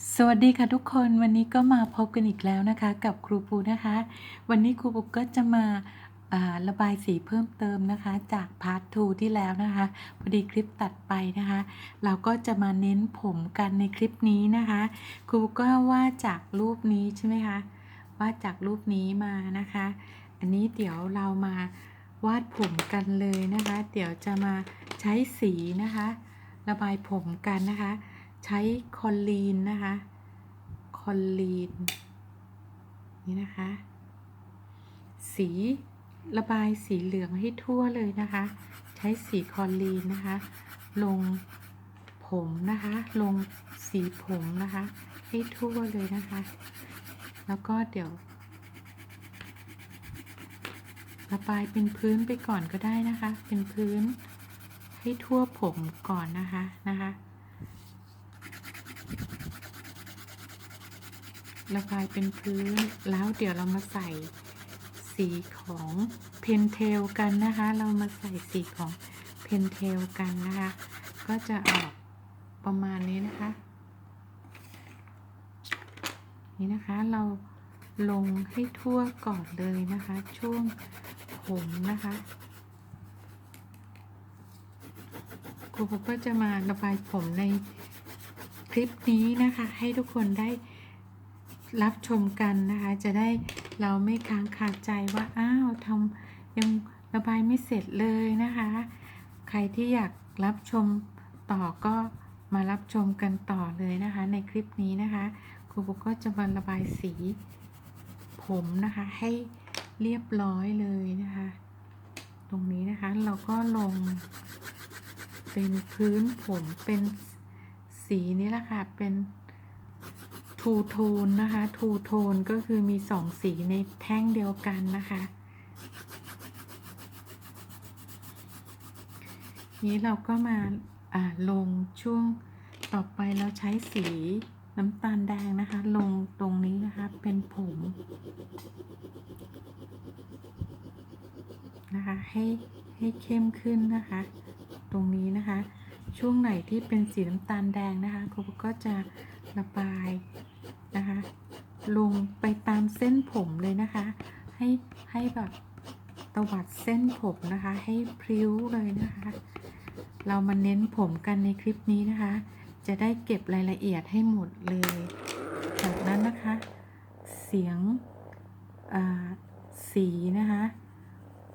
สวัสดีค่ะทุกคนวันนี้ก็มาพบกันอีกแล้วนะคะ กับครูปูนะคะ วันนี้ครูปูก็จะมาอ่าระบายสีเพิ่มเติมนะคะ จากพาร์ท2ที่แล้วนะคะพอดีคลิปตัดไปนะคะ เราก็จะมาเน้นผมกันในคลิปนี้นะคะ ครูก็ว่าจากรูปนี้ใช่ไหมคะวาดจากรูปนี้มานะคะ อันนี้เดี๋ยวเรามาวาดผมกันเลยนะคะ เดี๋ยวจะมาใช้สีนะคะ ระบายผมกันนะคะ ใช้คอลลีนนะคะ คอลลีน นี่นะคะ สีระบายสีเหลืองให้ทั่วเลยนะคะ ใช้สีคอลลีนนะคะ ลงผมนะคะ ลงสีผมนะคะ ให้ทั่วเลยนะคะ แล้วก็เดี๋ยว ระบายเป็นพื้นไปก่อนก็ได้นะคะ เป็นพื้นให้ทั่วผมก่อนนะคะนะคะ ระบายเป็นพื้น แล้วเดี๋ยวเรามาใส่สีของเพนเทลกันนะคะ เรามาใส่สีของเพนเทลกันนะคะ ก็จะออกประมาณนี้นะคะ นี่นะคะเราลงให้ทั่วก่อนเลยนะคะ ช่วงผมนะคะครูก็จะมาระบายผมในคลิปนี้นะคะ ให้ทุกคนได้ รับชมกันนะคะ จะได้เราไม่ค้างคาใจว่าอ้าวทำยังระบายไม่เสร็จเลยนะคะ ใครที่อยากรับชมต่อก็มารับชมกันต่อเลยนะคะ ในคลิปนี้นะคะครูปุ๊กก็จะมาระบายสีผมนะคะ ให้เรียบร้อยเลยนะคะ ตรงนี้นะคะเราก็ลง เป็นพื้นผมเป็นสีนี้แหละค่ะเป็น ทูโทนนะคะทูโทนก็คือมีสองสีในแท่งเดียวกันนะคะ นี้เราก็มาาลงช่วงต่อไปเราใช้สีน้ำตาลแดงนะคะ ลงตรงนี้นะคะเป็นผมนะคะให้ให้เข้มขึ้นนะคะ ตรงนี้นะคะ ช่วงไหนที่เป็นสีน้ำตาลแดงนะคะครูก็จะระบาย นะคะ ลงไปตามเส้นผมเลยนะคะ ให้ให้แบบตวัดเส้นผมนะคะ ให้พริ้วเลยนะคะ เรามาเน้นผมกันในคลิปนี้นะคะ จะได้เก็บรายละเอียดให้หมดเลย จากนั้นนะคะ เสียงสีนะคะ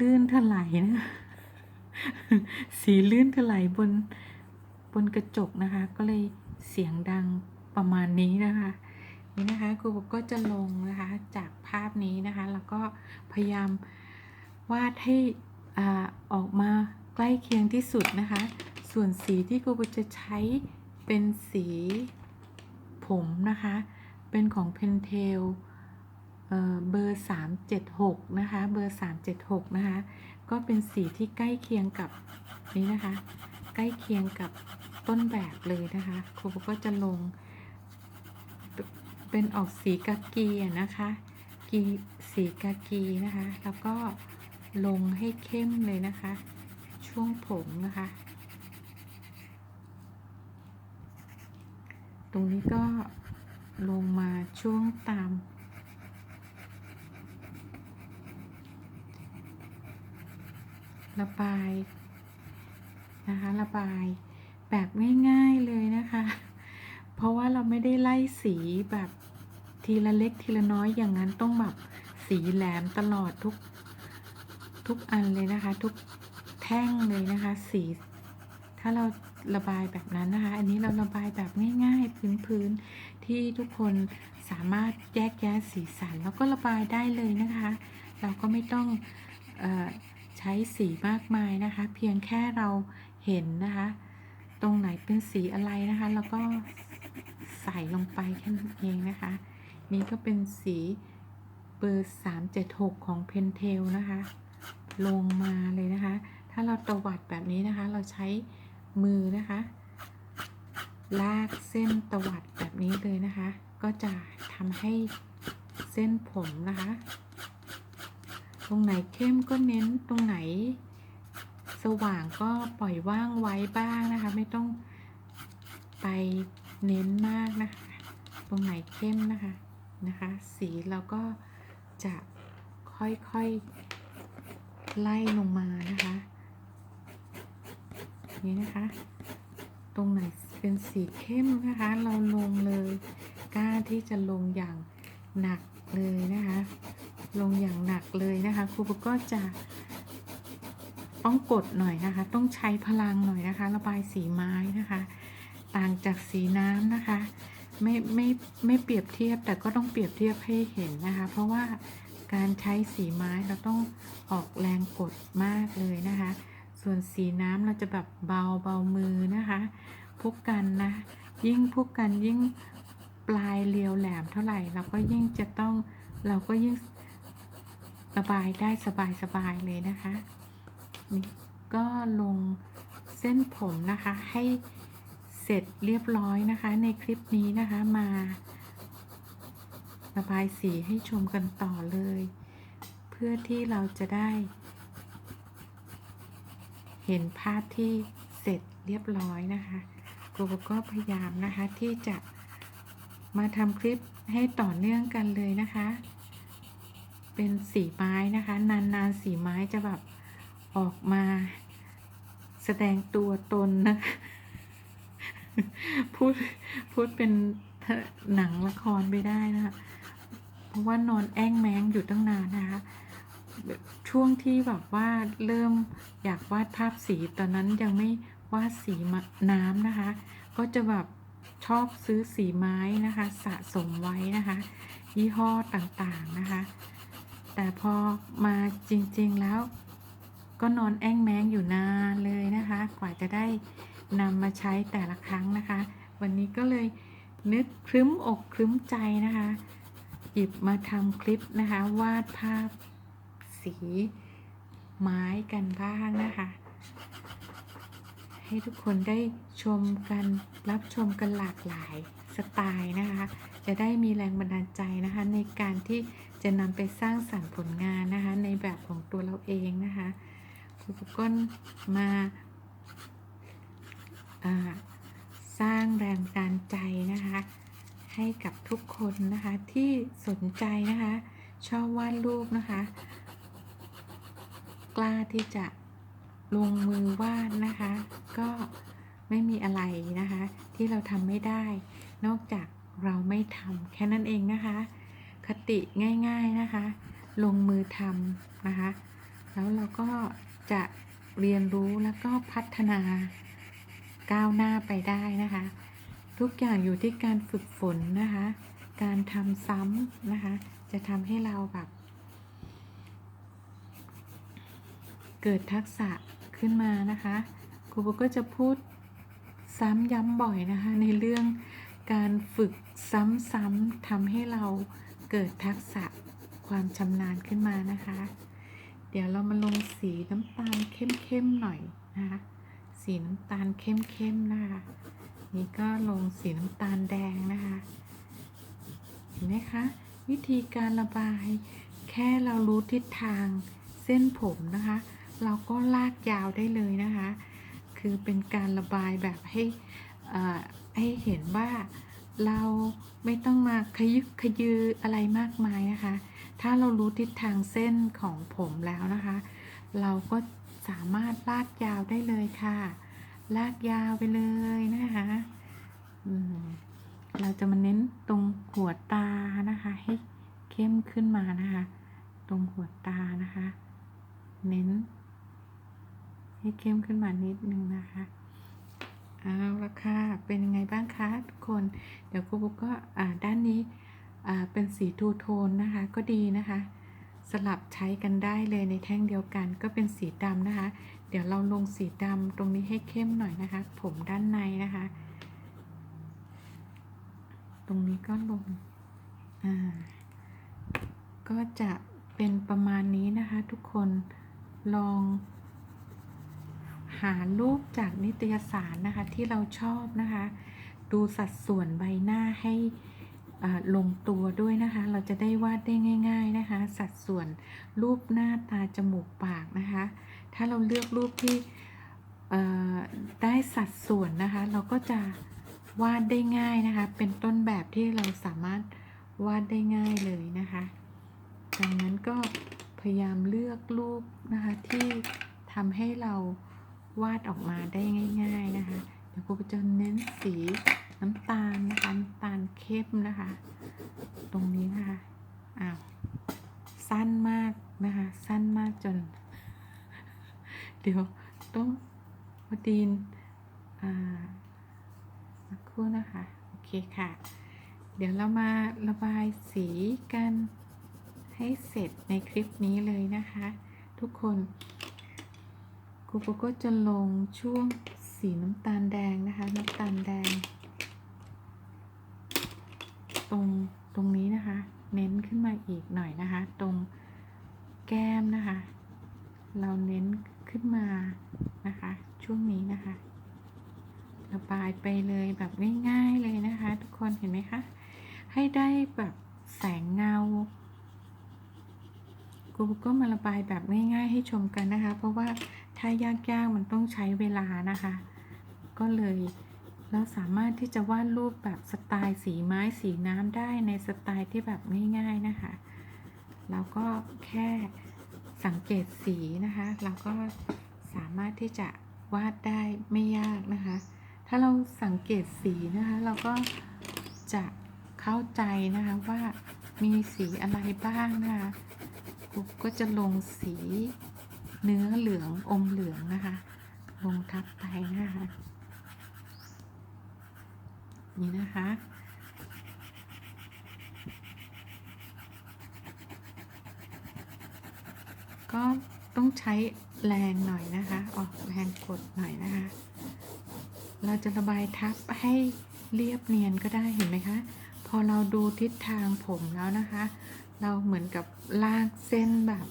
ลื่นถลายนะคะสีลื่นถลายบนบนกระจกนะคะ ก็เลยเสียงดังประมาณนี้นะคะ นี่นะคะครูก็จะลงนะคะจากภาพนี้นะคะแล้วก็พยายามวาดให้อออกมาใกล้เคียงที่สุดนะคะ ส่วนสีที่ครูจะใช้เป็นสีผมนะคะ เป็นของเพนเทลเบอร์ 376 นะคะ เบอร์ 376 นะคะ ก็เป็นสีที่ใกล้เคียงกับนี้นะคะ ใกล้เคียงกับต้นแบบเลยนะคะ ครูก็จะลง เป็นออกสีกากีนะคะกีสีกากีนะคะ แล้วก็ลงให้เข้มเลยนะคะ ช่วงผมนะคะ ตรงนี้ก็ลงมาช่วงตาม ระบายนะคะระบายแบบง่ายๆเลยนะคะ เพราะว่าเราไม่ได้ไล่สีแบบ ทีละเล็กทีละน้อยอย่างนั้นต้องแบบสีแหลมตลอดทุกทุกอันเลยนะคะ ทุกแท่งเลยนะคะ สี ถ้าเราระบายแบบนั้นนะคะ อันนี้เราระบายแบบง่ายๆพื้นๆที่ทุกคนสามารถแยกแยะสีสัน แล้วก็ระบายได้เลยนะคะ เราก็ไม่ต้องออใช้สีมากมายนะคะ เพียงแค่เราเห็นนะคะ ตรงไหนเป็นสีอะไรนะคะ แล้วก็ใส่ลงไปแค่นั้นเองนะคะ นี่ก็เป็นสีเบอร์ 376 ของเพนเทลนะคะ ลงมาเลยนะคะ ถ้าเราตวัดแบบนี้นะคะ เราใช้มือนะคะ ลากเส้นตวัดแบบนี้เลยนะคะ ก็จะทำให้เส้นผมนะคะ ตรงไหนเข้มก็เน้นตรงไหนสว่างก็ปล่อยว่างไว้บ้างนะคะ ไม่ต้องไปเน้นมากนะคะ ตรงไหนเข้มนะคะ นะคะ สีเราก็จะค่อยๆไล่ลงมานะคะนี่นะคะ ตรงไหนเป็นสีเข้มนะคะ เราลงเลยกล้าที่จะลงอย่างหนักเลยนะคะ ลงอย่างหนักเลยนะคะครูปุ๊กก็จะต้องกดหน่อยนะคะ ต้องใช้พลังหน่อยนะคะ ระบายสีไม้นะคะ ต่างจากสีน้ำนะคะ ไม่ไม่ไม่เปรียบเทียบแต่ก็ต้องเปรียบเทียบให้เห็นนะคะ เพราะว่าการใช้สีไม้เราต้องออกแรงกดมากเลยนะคะ ส่วนสีน้ำเราจะแบบเบาเบามือนะคะพวกกันนะ ยิ่งพวกกันยิ่งปลายเรียวแหลมเท่าไหร่ เราก็ยิ่งจะต้องเราก็ยิ่งระบายได้สบายสบายเลยนะคะนี่ก็ลงเส้นผมนะคะให้ ร็จเรียบร้อยนะคะในคลิปนี้นะคะมาระบายสีให้ชมกันต่อเลย เพื่อที่เราจะได้ เห็นภาพที่เสร็จเรียบร้อยนะคะครูก็พยายามนะคะที่จะมาทำคลิปให้ต่อเนื่องกันเลยนะคะ เป็นสีไม้นะคะ นานๆสีไม้จะแบบออกมาแสดงตัวตนนะคะ พูดพูดเป็นหนังละครไปได้นะคะเพราะว่านอนแอ้งแมงอยู่ตั้งนานนะคะช่วงที่แบบว่าเริ่มอยากวาดภาพสีตอนนั้นยังไม่วาดสีน้ำนะคะ ก็จะแบบชอบซื้อสีไม้นะคะ สะสมไว้นะคะ ยี่ห้อต่างๆนะคะ แต่พอมาจริงๆแล้ว ก็นอนแอ้งแมงอยู่นานเลยนะคะ กว่าจะได้ นำมาใช้แต่ละครั้งนะคะ วันนี้ก็เลยนึกครึ้มอกครึ้มใจนะคะ หยิบมาทำคลิปนะคะ วาดภาพสีไม้กันบ้างนะคะ ให้ทุกคนได้ชมกันรับชมกันหลากหลายสไตล์นะคะ จะได้มีแรงบันดาลใจนะคะ ในการที่จะนำไปสร้างสรรค์ผลงานนะคะ ในแบบของตัวเราเองนะคะครูก็มาอ่า สร้างแรงบันดาลใจนะคะ ให้กับทุกคนนะคะที่สนใจนะคะ ชอบวาดรูปนะคะ กล้าที่จะลงมือวาดนะคะ ก็ไม่มีอะไรนะคะ ที่เราทำไม่ได้ นอกจากเราไม่ทำแค่นั้นเองนะคะ คติง่าย ๆนะคะ ลงมือทำนะคะ แล้วเราก็จะเรียนรู้แล้วก็พัฒนา ก้าวหน้าไปได้นะคะ ทุกอย่างอยู่ที่การฝึกฝนนะคะ การทำซ้ำนะคะ จะทำให้เราแบบ เกิดทักษะขึ้นมานะคะครูโบก็จะพูดซ้ำย้ำบ่อยนะคะ ในเรื่องการฝึกซ้ำๆทำให้เราเกิดทักษะความชำนาญขึ้นมานะคะ เดี๋ยวเรามาลงสีน้ำตาลเข้มๆหน่อยนะคะ สีน้ำตาลเข้มๆนะคะ นี่ก็ลงสีน้ำตาลแดงนะคะ เห็นไหมคะ วิธีการระบาย แค่เรารู้ทิศทางเส้นผมนะคะ เราก็ลากยาวได้เลยนะคะ คือเป็นการระบายแบบให้ให้เห็นว่าเราไม่ต้องมาขยึกขยืออะไรมากมายนะคะ ถ้าเรารู้ทิศทางเส้นของผมแล้วนะคะ เราก็ สามารถลากยาวได้เลยค่ะ ลากยาวไปเลยนะคะเราจะมาเน้นตรงหัวตานะคะ ให้เข้มขึ้นมานะคะ ตรงหัวตานะคะ เน้น ให้เข้มขึ้นมานิดนึงนะคะเอาละค่ะ เป็นยังไงบ้างคะทุกคน เดี๋ยวครูบุ๊กก็อ่าด้านนี้อ่าเป็นสีทูโทนนะคะ ก็ดีนะคะ สลับใช้กันได้เลยในแท่งเดียวกันก็เป็นสีดำนะคะ เดี๋ยวเราลงสีดำตรงนี้ให้เข้มหน่อยนะคะ ผมด้านในนะคะ ตรงนี้ก็ลงอ่าก็จะเป็นประมาณนี้นะคะ ทุกคนลองหารูปจากนิตยสารนะคะที่เราชอบนะคะ ดูสัดส่วนใบหน้าให้ ลงตัวด้วยนะคะ เราจะได้วาดได้ง่าย ๆนะคะ สัดส่วนรูปหน้าตาจมูกปากนะคะ ถ้าเราเลือกรูปที่ได้สัดส่วนนะคะ เราก็จะวาดได้ง่ายนะคะ เป็นต้นแบบที่เราสามารถวาดได้ง่ายเลยนะคะ ดังนั้นก็พยายามเลือกรูปนะคะที่ทำให้เราวาดออกมาได้ง่าย ๆนะคะเดี๋ยวครูจะเน้นสี น้ำตาลนะคะน้ำตาลเข้มนะคะ ตรงนี้นะคะอ้าวสั้นมากนะคะ สั้นมากจน เดี๋ยวต้องพอดีนอ่าสักครู่นะคะ โอเคค่ะ เดี๋ยวเรามาระบายสีกันให้เสร็จในคลิปนี้เลยนะคะ ทุกคนครูโปก็จะลงช่วงสีน้ำตาลแดงนะคะ น้ำตาลแดง ตรงตรงนี้นะคะ เน้นขึ้นมาอีกหน่อยนะคะ ตรงแก้มนะคะ เราเน้นขึ้นมานะคะ ช่วงนี้นะคะระบายไปเลยแบบง่ายๆเลยนะคะ ทุกคนเห็นไหมคะ ให้ได้แบบแสงเงากูก็มาระบายแบบง่ายๆให้ชมกันนะคะ เพราะว่าถ้ายากๆมันต้องใช้เวลานะคะ ก็เลย เราสามารถที่จะวาดรูปแบบสไตล์สีไม้สีน้ำได้ในสไตล์ที่แบบง่าย ๆนะคะแล้วก็แค่สังเกตสีนะคะเราก็สามารถที่จะวาดได้ไม่ยากนะคะ ถ้าเราสังเกตสีนะคะ เราก็จะเข้าใจนะคะว่ามีสีอะไรบ้างนะคะกูก็จะลงสีเนื้อเหลืองอมเหลืองนะคะ ลงทับไปนะคะ นี่นะคะ ก็ต้องใช้แรงหน่อยนะคะ ออกแรงกดหน่อยนะคะ เราจะระบายทับให้เรียบเนียนก็ได้เห็นไหมคะ พอเราดูทิศทางผมแล้วนะคะ เราเหมือนกับลากเส้นแบบ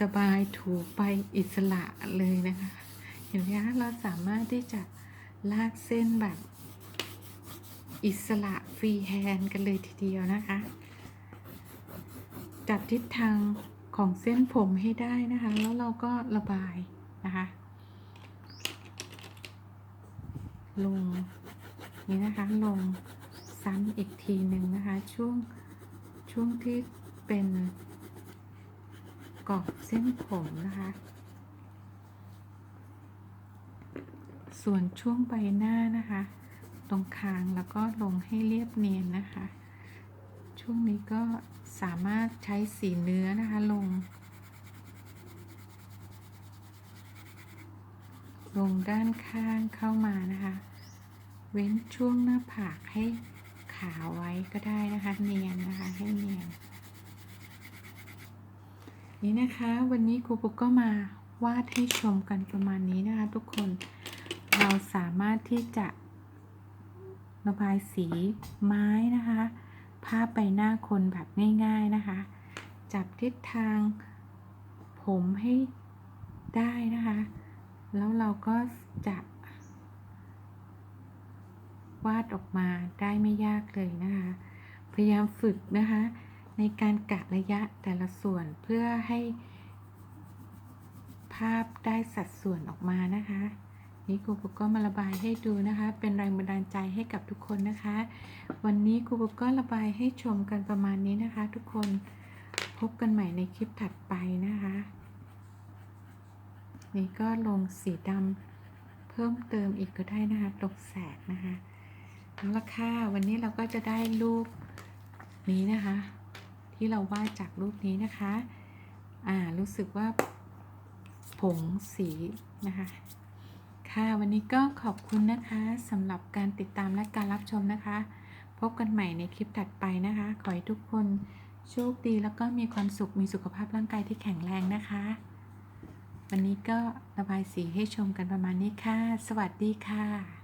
สบายๆ ถูไปอิสระเลยนะคะ เห็นไหมคะ เราสามารถที่จะลากเส้นแบบ อิสระฟรีแฮนด์กันเลยทีเดียวนะคะ จัดทิศทางของเส้นผมให้ได้นะคะ แล้วเราก็ระบายนะคะ ลงนี่นะคะลงซ้ำอีกทีหนึ่งนะคะ ช่วงช่วงที่เป็นกรอบเส้นผมนะคะ ส่วนช่วงใบหน้านะคะ ตรงคางแล้วก็ลงให้เรียบเนียนนะคะ ช่วงนี้ก็สามารถใช้สีเนื้อนะคะลง ลงด้านข้างเข้ามานะคะ เว้นช่วงหน้าผากให้ขาวไว้ก็ได้นะคะ เนียนนะคะให้เนียนนี่นะคะ วันนี้ครูปุ๊กก็มาวาดให้ชมกันประมาณนี้นะคะ ทุกคนเราสามารถที่จะ ระบายสีไม้นะคะ ภาพใบหน้าคนแบบง่ายๆนะคะ จับทิศทางผมให้ได้นะคะ แล้วเราก็จะวาดออกมาได้ไม่ยากเลยนะคะ พยายามฝึกนะคะ ในการกะระยะแต่ละส่วนเพื่อให้ภาพได้สัดส่วนออกมานะคะ นี่ครูปุ๊กก็มาระบายให้ดูนะคะ เป็นแรงบันดาลใจให้กับทุกคนนะคะ วันนี้ครูปุ๊กก็ระบายให้ชมกันประมาณนี้นะคะ ทุกคนพบกันใหม่ในคลิปถัดไปนะคะ นี่ก็ลงสีดำเพิ่มเติมอีกก็ได้นะคะตกแสกนะคะเอาละค่ะวันนี้เราก็จะได้รูปนี้นะคะ ที่เราวาดจากรูปนี้นะคะ อ่ารู้สึกว่าผงสีนะคะ ค่ะ วันนี้ก็ขอบคุณนะคะสำหรับการติดตามและการรับชมนะคะ พบกันใหม่ในคลิปถัดไปนะคะ ขอให้ทุกคนโชคดีแล้วก็มีความสุขมีสุขภาพร่างกายที่แข็งแรงนะคะ วันนี้ก็ระบายสีให้ชมกันประมาณนี้ค่ะ สวัสดีค่ะ